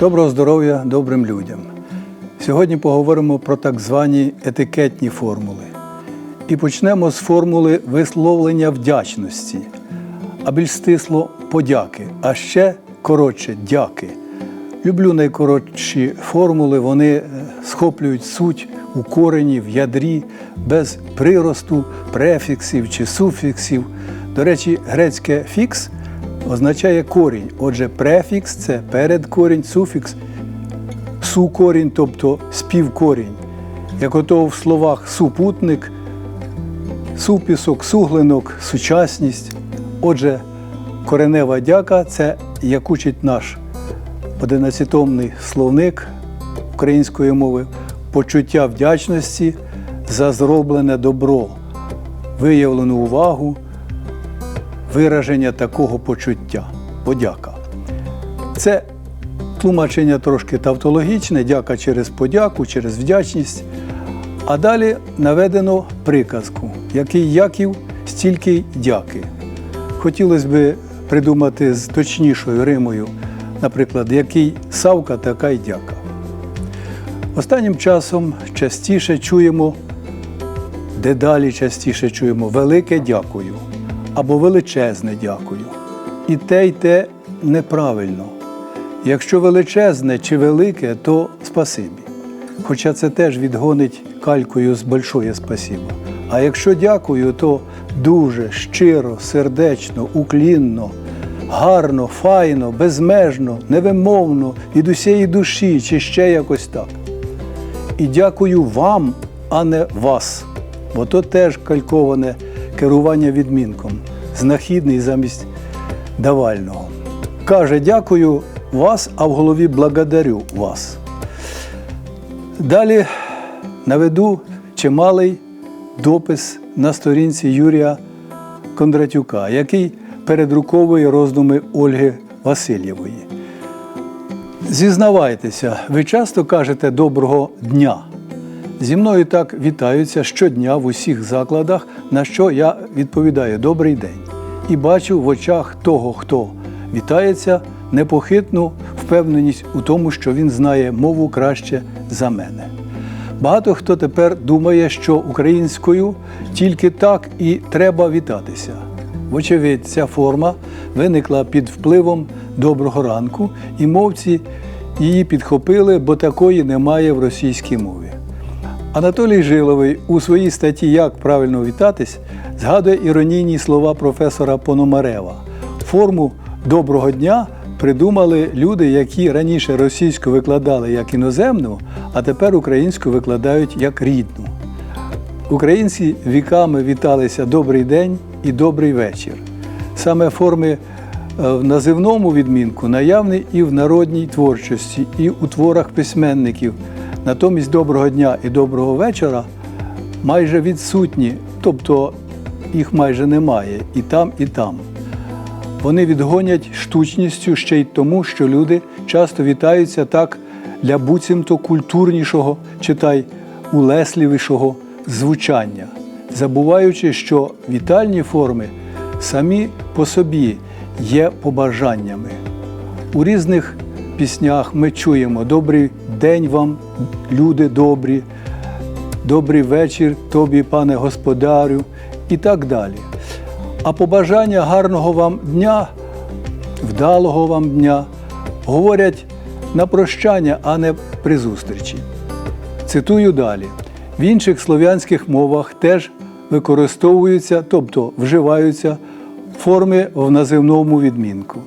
Доброго здоров'я добрим людям. Сьогодні поговоримо про так звані етикетні формули. І почнемо з формули висловлення вдячності, а більш стисло подяки, а ще коротше дяки. Люблю найкоротші формули, вони е, схоплюють суть у корені, в ядрі, без приросту, префіксів чи суфіксів. До речі, грецьке фікс означає корінь. Отже, префікс це передкорінь, суфікс сукорінь, тобто співкорінь. Як ото в словах супутник, супісок, суглинок, сучасність. Отже, коренева дяка це як учить наш одинадцятомний словник української мови, почуття вдячності за зроблене добро, виявлену увагу, вираження такого почуття. Подяка. Це тлумачення трошки тавтологічне, дяка через подяку, через вдячність. А далі наведено приказку, який Яків, стільки дяки. Хотілося б придумати з точнішою римою, наприклад, який Савка, така й дяка. Останнім часом частіше чуємо, дедалі частіше чуємо велике дякую або величезне дякую. І те, й те неправильно. Якщо величезне чи велике, то спасибі. Хоча це теж відгонить калькою з большое спасіба. А якщо дякую, то дуже щиро, сердечно, уклінно, гарно, файно, безмежно, невимовно, від усієї душі, чи ще якось так. І дякую вам, а не вас. Бо то теж кальковане керування відмінком, знахідний замість давального. Каже, дякую вас, а в голові благодарю вас. Далі наведу чималий допис на сторінці Юрія Кондратюка, який передруковує роздуми Ольги Васильєвої. Зізнавайтеся, ви часто кажете доброго дня. Зі мною так вітаються щодня в усіх закладах, на що я відповідаю Добрий день. І бачу в очах того, хто вітається, непохитну впевненість у тому, що він знає мову краще за мене. Багато хто тепер думає, що українською тільки так і треба вітатися. Вочевидь, ця форма виникла під впливом доброго ранку, і мовці її підхопили, бо такої немає в російській мові. Анатолій Жиловий у своїй статті Як правильно вітатись згадує іронійні слова професора Пономарева. Форму доброго дня придумали люди, які раніше російську викладали як іноземну, а тепер українську викладають як рідну. Українці віками віталися добрий день і добрий вечір. Саме форми е, в називному відмінку наявні і в народній творчості, і у творах письменників. Натомість доброго дня і доброго вечора майже відсутні, тобто їх майже немає і там, і там. Вони відгонять штучністю ще й тому, що люди часто вітаються так для буцімто культурнішого, читай улесливішого звучання, забуваючи, що вітальні форми самі по собі є побажаннями. У різних піснях ми чуємо Добрий день вам, люди добрі, добрий вечір тобі, пане господарю, і так далі. А побажання гарного вам дня, вдалого вам дня говорять на прощання, а не при зустрічі. Цитую далі: в інших слов'янських мовах теж використовуються, тобто вживаються форми в називному відмінку.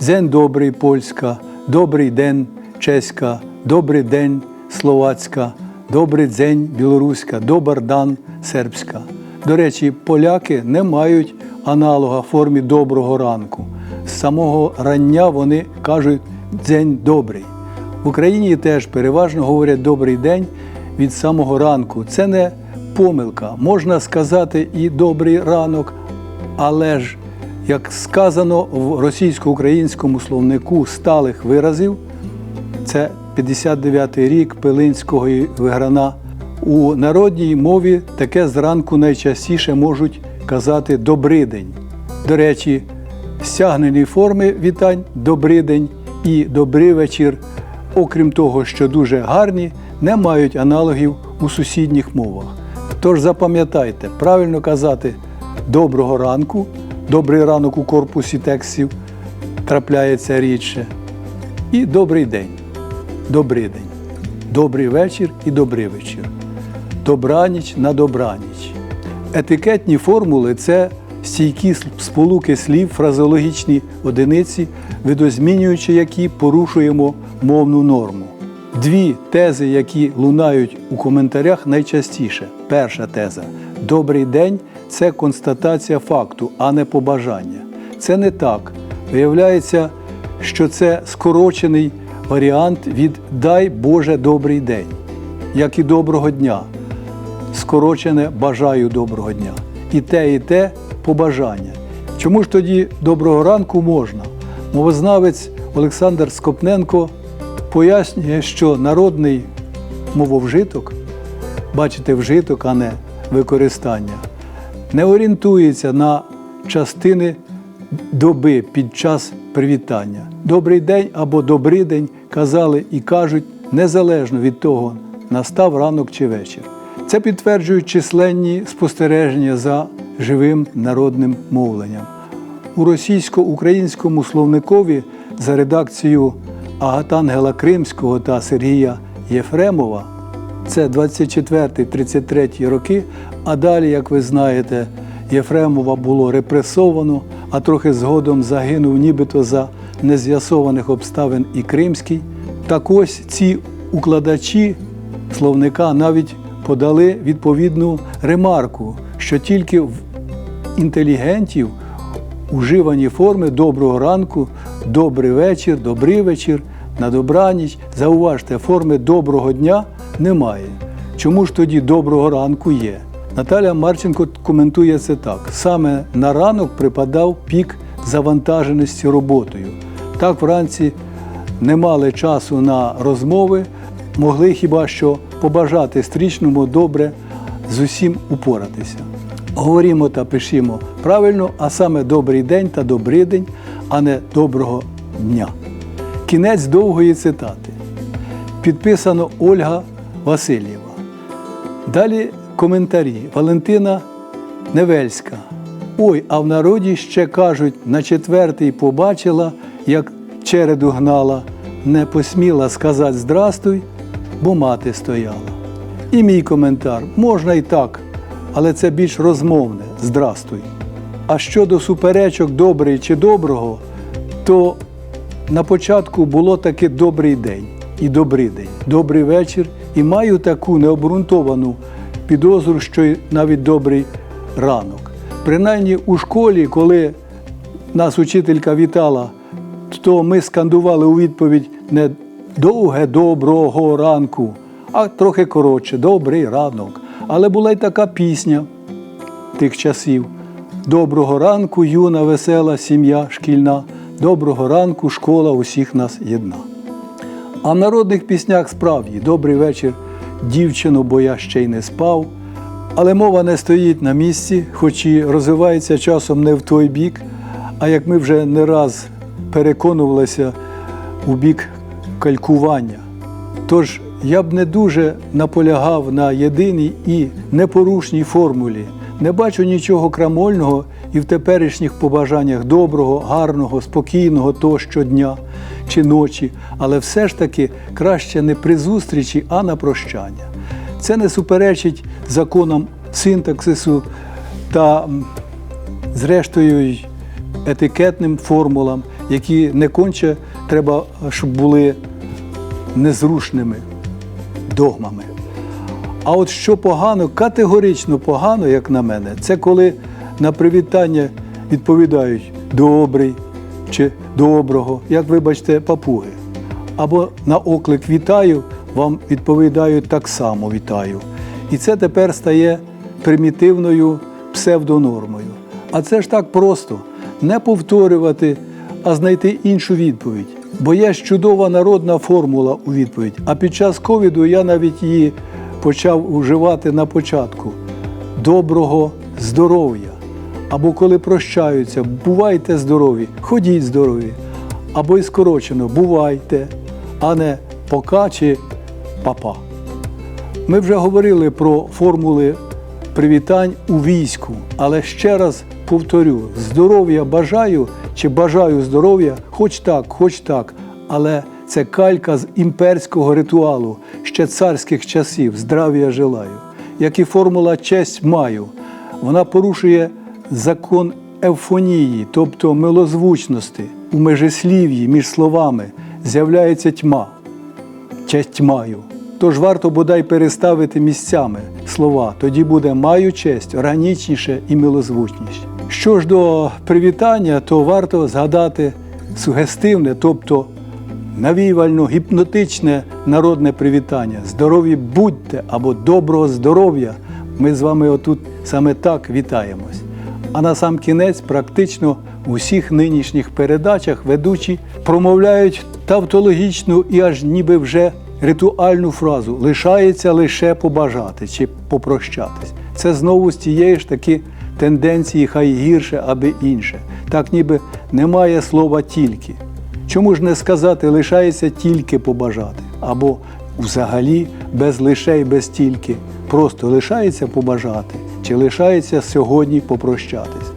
Дзень добрий польська, добрий день чеська, добрий день словацька, добрий дзень білоруська, добар дан сербська. До речі, поляки не мають аналога формі доброго ранку. З самого рання вони кажуть день добрий. В Україні теж переважно говорять добрий день від самого ранку. Це не помилка. Можна сказати і добрий ранок, але ж, як сказано в російсько-українському словнику сталих виразів, це 59-й рік Пилинського Виграна. У народній мові таке зранку найчастіше можуть казати «добрий день». До речі, стягнені форми вітань «добрий день» і «добрий вечір» окрім того, що дуже гарні, не мають аналогів у сусідніх мовах. Тож запам'ятайте, правильно казати доброго ранку, добрий ранок у корпусі текстів трапляється рідше. І добрий день, добрий день, добрий вечір і добрий вечір. Добраніч на добраніч. Етикетні формули це стійкі сполуки слів, фразеологічні одиниці, видозмінюючи які порушуємо мовну норму. Дві тези, які лунають у коментарях найчастіше. Перша теза Добрий день це констатація факту, а не побажання. Це не так. Виявляється, що це скорочений варіант від Дай Боже добрий день, як і доброго дня. Скорочене бажаю доброго дня. І те, і те побажання. Чому ж тоді доброго ранку можна? Мовознавець Олександр Скопненко пояснює, що народний мововжиток, бачите, вжиток, а не використання, не орієнтується на частини доби під час привітання. Добрий день або добрий день казали і кажуть незалежно від того, настав ранок чи вечір. Це підтверджують численні спостереження за живим народним мовленням. У російсько-українському словникові за редакцією Агатангела Кримського та Сергія Єфремова це 24-33 роки, а далі, як ви знаєте, Єфремова було репресовано, а трохи згодом загинув нібито за нез'ясованих обставин і Кримський. Так ось ці укладачі словника навіть подали відповідну ремарку, що тільки в інтелігентів уживані форми доброго ранку, добрий вечір, добрий вечір, на добраніч. Зауважте, форми доброго дня немає. Чому ж тоді доброго ранку є? Наталя Марченко коментує це так: саме на ранок припадав пік завантаженості роботою. Так вранці не мали часу на розмови, могли хіба що побажати стрічному добре з усім упоратися. Говоримо та пишімо правильно, а саме добрий день та добрий день, а не доброго дня. Кінець довгої цитати. Підписано Ольга Васильєва. Далі коментарі. Валентина Невельська. Ой, а в народі ще кажуть, на четвертий побачила, як череду гнала, не посміла сказати здрастуй, бо мати стояла. І мій коментар можна і так, але це більш розмовне здрастуй. А щодо суперечок добрий чи доброго, то на початку було таки добрий день і добрий день, добрий вечір, і маю таку необґрунтовану підозру, що й навіть добрий ранок. Принаймні у школі, коли нас учителька вітала, то ми скандували у відповідь не довге доброго ранку, а трохи коротше добрий ранок. Але була й така пісня тих часів. Доброго ранку, юна, весела сім'я шкільна, доброго ранку, школа усіх нас єдна. А в народних піснях справді добрий вечір, дівчино, бо я ще й не спав. Але мова не стоїть на місці, хоч і розвивається часом не в той бік, а як ми вже не раз переконувалися у бік калькування. Тож я б не дуже наполягав на єдиній і непорушній формулі. Не бачу нічого крамольного і в теперішніх побажаннях доброго, гарного, спокійного тощо дня чи ночі, але все ж таки краще не при зустрічі, а на прощання. Це не суперечить законам синтаксису та, зрештою, етикетним формулам, які не конче треба, щоб були незрушними догмами. А от що погано, категорично погано, як на мене, це коли на привітання відповідають добрий чи доброго, як вибачте, папуги. Або на оклик вітаю, вам відповідають так само вітаю. І це тепер стає примітивною псевдонормою. А це ж так просто не повторювати, а знайти іншу відповідь. Бо є ж чудова народна формула у відповідь. А під час ковіду я навіть її почав уживати на початку доброго здоров'я. Або коли прощаються, бувайте здорові, ходіть здорові. Або й скорочено бувайте, а не пока чи папа. Ми вже говорили про формули привітань у війську, але ще раз повторю: здоров'я бажаю чи бажаю здоров'я, хоч так, хоч так. Але це калька з імперського ритуалу ще царських часів, здравія желаю, як і формула честь маю. Вона порушує закон евфонії, тобто милозвучності. У межислів'ї між словами з'являється тьма честь маю. Тож варто бодай переставити місцями слова, тоді буде маю честь органічніше і милозвучніше. Що ж до привітання, то варто згадати сугестивне, тобто навівально гіпнотичне народне привітання. Здорові будьте або доброго здоров'я. Ми з вами отут саме так вітаємось. А на сам кінець, практично у всіх нинішніх передачах ведучі промовляють тавтологічну і аж ніби вже ритуальну фразу лишається лише побажати чи попрощатись. Це знову з тієї ж таки тенденції, хай гірше, аби інше. Так ніби немає слова тільки. Чому ж не сказати лишається тільки побажати? Або взагалі без лише й без тільки. Просто лишається побажати, чи лишається сьогодні попрощатись.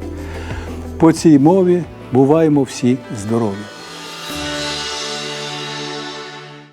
По цій мові буваємо всі здорові.